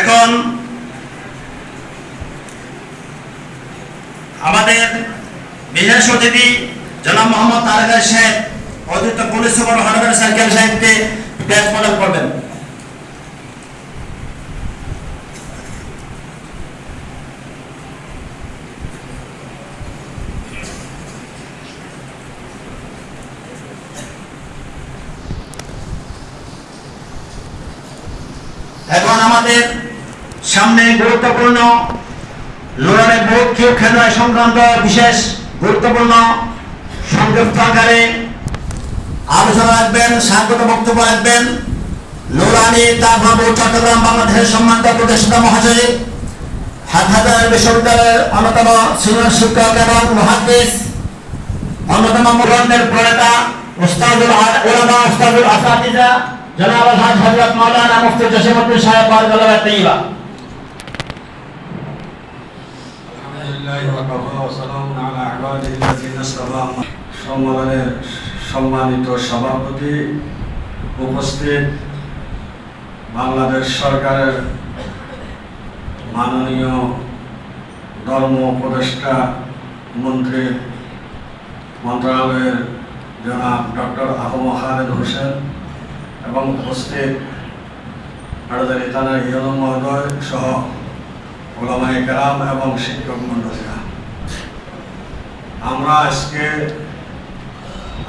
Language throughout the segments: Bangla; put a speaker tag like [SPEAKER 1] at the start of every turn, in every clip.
[SPEAKER 1] এখন আমাদের বিশেষ অতিথি জনাব মোহাম্মদ তারেক সাহেব, অতিরিক্ত পুলিশ সুপার হরদার সার্কেল সাহেবকে প্রেস মডেল করবেন। এখন আমাদের সামনে গুরুত্বপূর্ণ ভোট কেউ খেলোয়াড় সংক্রান্ত বিশেষ গুরুত্বপূর্ণ সংক্ষিপ্ত আকারে আলোচনা রাখবেন, স্বাগত বক্তব্য রাখবেন নোরানি তাভাবু চট্টগ্রাম বাংলাদেশের সম্মানিত প্রতিষ্ঠাতা হাটহাজার বিশ্ববিদ্যালয়ের অন্যতম সিনিয়র শিক্ষক এবং অন্যতম উস্তাদুল উলামা উস্তাদুল আসাতিজা জনাব আলহাজ হযরত মাওলানা সাহেব
[SPEAKER 2] لله وكفى وسلام على عباده الذين اصطفى সম্মেলনের সম্মানিত সভাপতি উপস্থিত বাংলাদেশ সরকারের মাননীয় ধর্ম উপদেষ্টা মন্ত্রী মন্ত্রণালয়ের জনাব ডক্টর আহম খালেদ হোসেন এবং উপস্থিত আড়দারি থানার ইয়ন মহোদয় সহ ওলামাই কেরাম এবং শিক্ষক মন্ডলীরা আমরা আজকে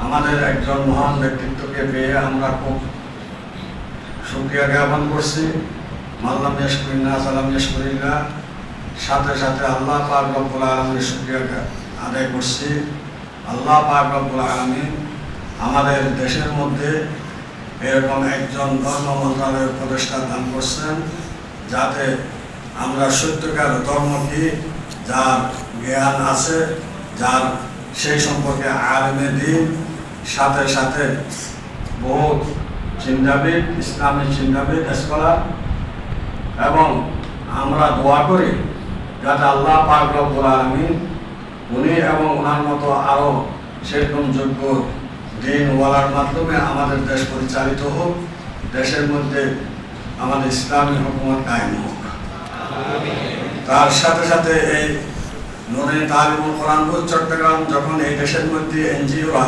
[SPEAKER 2] আমাদের একজন মহান ব্যক্তিত্বকে পেয়ে আমরা খুব সুক্রিয়া জ্ঞাপন করছি। মাল্লাম ইয়াসকুরিল্লাহ সালাম ইয়াসকুরিল্লাহ সাথে সাথে আল্লাহ পাক রব্বুল আলমীর সুক্রিয়া আদায় করছি। আল্লাহ পাক রব্বুল আলমিন আমাদের দেশের মধ্যে এরকম একজন ধর্ম মন্ত্রণালয়ের উপদেষ্টা দান করছেন, যাতে আমরা সত্যকার ধর্ম কি? যার জ্ঞান আছে, যার সেই সম্পর্কে আলমে দিন, সাথে সাথে বহু চিন্তাবিদ, ইসলামী চিন্তাবিদ, স্কলার। এবং আমরা দোয়া করি যাতে আল্লাহ পাক রব্বুল আলমিন উনি এবং ওনার মতো আরও সেরকম যোগ্য দিন ওয়ালার মাধ্যমে আমাদের দেশ পরিচালিত হোক, দেশের মধ্যে আমাদের ইসলামী হুকুমত কায়েম হোক। তার সাথে সাথে এই নদী তালিমুল কোরআনপুর চট্টগ্রাম যখন এই দেশের মধ্যে এনজিওরা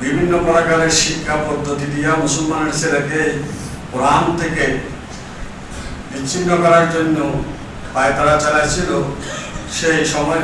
[SPEAKER 2] বিভিন্ন প্রকারের শিক্ষা পদ্ধতি দিয়া মুসলমানের ছেলেকে কোরআন থেকে বিচ্ছিন্ন করার জন্য পায়তারা চালাইছিল, সেই সময়